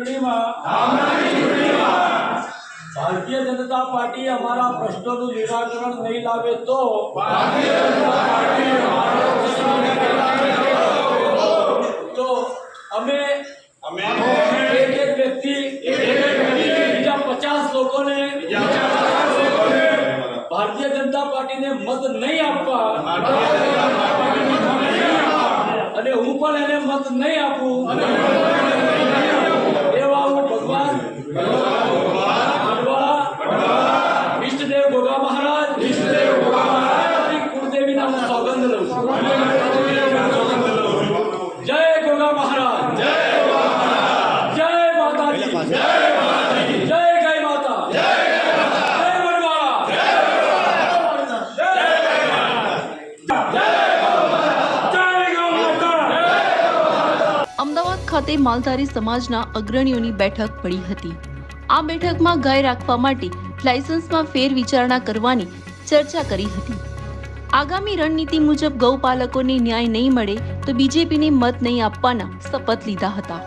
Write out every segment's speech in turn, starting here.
ચૂંટણીમાં ભારતીય જનતા પાર્ટી અમારા પ્રશ્નોનું નિરાકરણ નહીં લાવે તો તો અમે એક એક વ્યક્તિ બીજા પચાસ લોકોને ભારતીય જનતા પાર્ટીને મત નહીં આપવા. અને હું પણ એને મત નહીં આપું એવા હું ભગવાન ભગવાન ઈષ્ટદેવ ગોગા મહારાજ ઈષ્ટદેવ ગોગા મહારાજ કુળદેવીના હું સોગંદ લઉં છું જય ગોગા મહારાજ જય જય માતાજી જય માતાજી જય ગઈ માતા જય વડવાળા જય અમદાવાદ ખાતે માલધારી સમાજના અગ્રણીઓની બેઠક પડી હતી. આ બેઠકમાં ગાય રાખવા માટે લાયસન્સમાં ફેર વિચારણા કરવાની ચર્ચા કરી હતી. આગામી રણનીતિ મુજબ ગૌપાલકોને ન્યાય નહીં મળે તો બીજેપીને મત નહીં આપવાના શપથ લીધા હતા.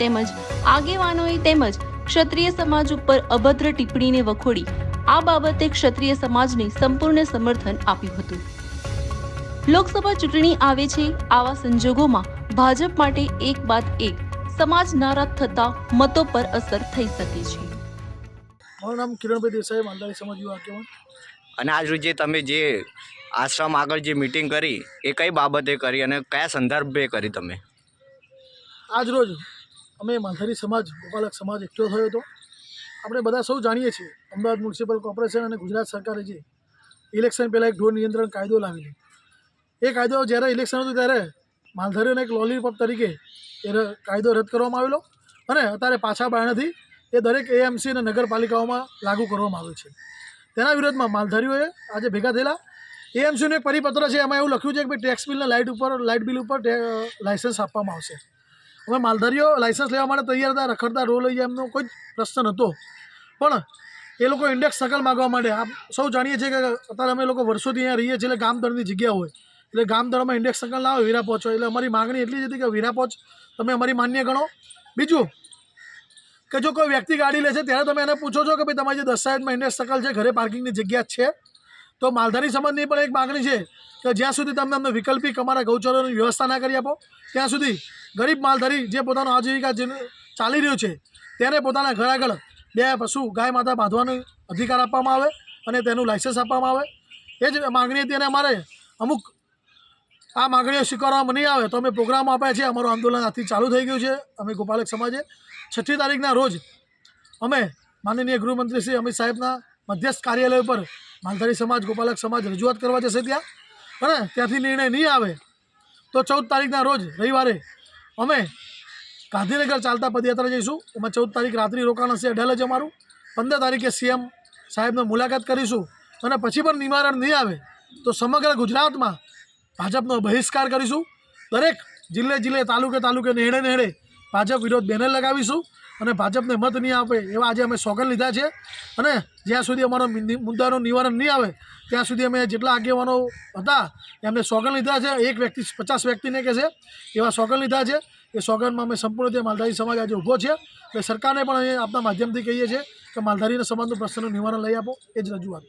તેમજ આગેવાનોએ તેમજ ક્ષત્રિય સમાજ ઉપર અભદ્ર ટિપ્પણીને વખોડી આ બાબતે ક્ષત્રિય સમાજને સંપૂર્ણ સમર્થન આપ્યું હતું. લોકસભા ચૂંટણી આવે છે આવા સંજોગોમાં ભાજપ માટે એક બાદ એક સમાજ નારાજ થતા મતો પર અસર થઈ શકે છે. મારું નામ કિરણભાઈ દેસાઈ માલધારી સમાજ યુવા આગેવાન. અને આજ રોજ જે તમે જે આશ્રમ આગળ જે મિટિંગ કરી એ કઈ બાબતે કરી અને કયા સંદર્ભે કરી તમે? આજ રોજ અમે માલધારી સમાજ ગોપાલક સમાજ એકઠો થયો હતો. આપણે બધા સૌ જાણીએ છીએ અમદાવાદ મ્યુનિસિપલ કોર્પોરેશન અને ગુજરાત સરકારે જે ઇલેક્શન પહેલાં એક ઢોર નિયંત્રણ કાયદો લાવેલો. એ કાયદો જ્યારે ઇલેક્શન હતું ત્યારે માલધારીઓને એક લોલીપોપ તરીકે એ કાયદો રદ કરવામાં આવેલો અને અત્યારે પાછા બારણેથી એ દરેક એએમસી અને નગરપાલિકાઓમાં લાગુ કરવામાં આવ્યો છે. તેના વિરોધમાં માલધારીઓએ આજે ભેગા થયેલા. એએમસીનું એક પરિપત્ર છે, એમાં એવું લખ્યું છે કે ટેક્સ બિલના લાઇટ ઉપર લાઇટ બિલ ઉપર લાઇસન્સ આપવામાં આવશે. હવે માલધારીઓ લાઇસન્સ લેવા માટે તૈયાર હતા, રખડતા રો લઈ એમનો કોઈ પ્રશ્ન નહોતો. પણ એ લોકો ઇન્ડેક્સ સકલ માગવા માટે આપ સૌ જાણીએ છીએ કે અત્યારે અમે લોકો વર્ષોથી અહીંયા રહીએ છીએ એટલે ગામતળની જગ્યા હોય. એટલે ગામતળમાં ઇન્ડેક્સ સકલ લાવો, વીરા પહોંચો એટલે અમારી માગણી એટલી જ હતી કે વીરા પહોંચ તમે અમારી માન્ય ગણો. બીજું કે જો કોઈ વ્યક્તિ ગાડી લે છે, ત્યારે તમે એને પૂછો છો કે ભાઈ તમારી જે દસ્તાવેજમાં ઇન્ડેક્સ સકલ છે, ઘરે પાર્કિંગની જગ્યા છે. તો માલધારી સમાજની પણ એક માગણી છે કે જ્યાં સુધી તમે અમને વિકલ્પિક અમારા ગૌચરોની વ્યવસ્થા ના કરી આપો, ત્યાં સુધી ગરીબ માલધારી જે પોતાનો આજીવિકા જે ચાલી રહ્યો છે, તેને પોતાના ઘર આગળ બે પશુ ગાય માતા બાંધવાનો અધિકાર આપવામાં આવે અને તેનું લાઇસન્સ આપવામાં આવે. એ જ માગણી હતી અને અમારે અમુક આ માગણીઓ સ્વીકારવામાં નહીં આવે તો અમે પ્રોગ્રામ આપ્યા છે. અમારું આંદોલન આથી ચાલુ થઈ ગયું છે. અમે ગોપાલક સમાજે છઠ્ઠી તારીખના રોજ અમે માનનીય ગૃહમંત્રી શ્રી અમિત સાહેબના મધ્યસ્થ કાર્યાલય ઉપર માલધારી સમાજ, ગોપાલક સમાજ રજૂઆત કરવા જશે ત્યાં. અને ત્યાંથી નિર્ણય નહીં આવે તો ચૌદ તારીખના રોજ રવિવારે અમે ગાંધીનગર ચાલતા પદયાત્રા જઈશું. એમાં ચૌદ તારીખ રાત્રિ રોકાણ હશે. અઢાલ જ અમારું. પંદર તારીખે સીએમ સાહેબને મુલાકાત કરીશું. અને પછી પણ નિવારણ નહીં આવે તો સમગ્ર ગુજરાતમાં ભાજપનો બહિષ્કાર કરીશું. દરેક જિલ્લે જિલ્લે, તાલુકે તાલુકે નેડે નેડે ભાજપ વિરોધ બેનર લગાવીશું અને ભાજપને મત નહીં આપે એવા આજે અમે સોગન લીધા છે. અને જ્યાં સુધી અમારો મુદ્દાનું નિવારણ નહીં આવે, ત્યાં સુધી અમે જેટલા આગેવાનો હતા એમને સોગન લીધા છે. એક વ્યક્તિ, પચાસ વ્યક્તિને કહે છે એવા સોગન લીધા છે. એ સોગનમાં અમે સંપૂર્ણ રીતે માલધારી સમાજ આજે ઊભો છે. એટલે સરકારને પણ આપના માધ્યમથી કહીએ છીએ કે માલધારીના સમાજનું પ્રશ્નનું નિવારણ લઈ આપો. એ જ રજૂઆત.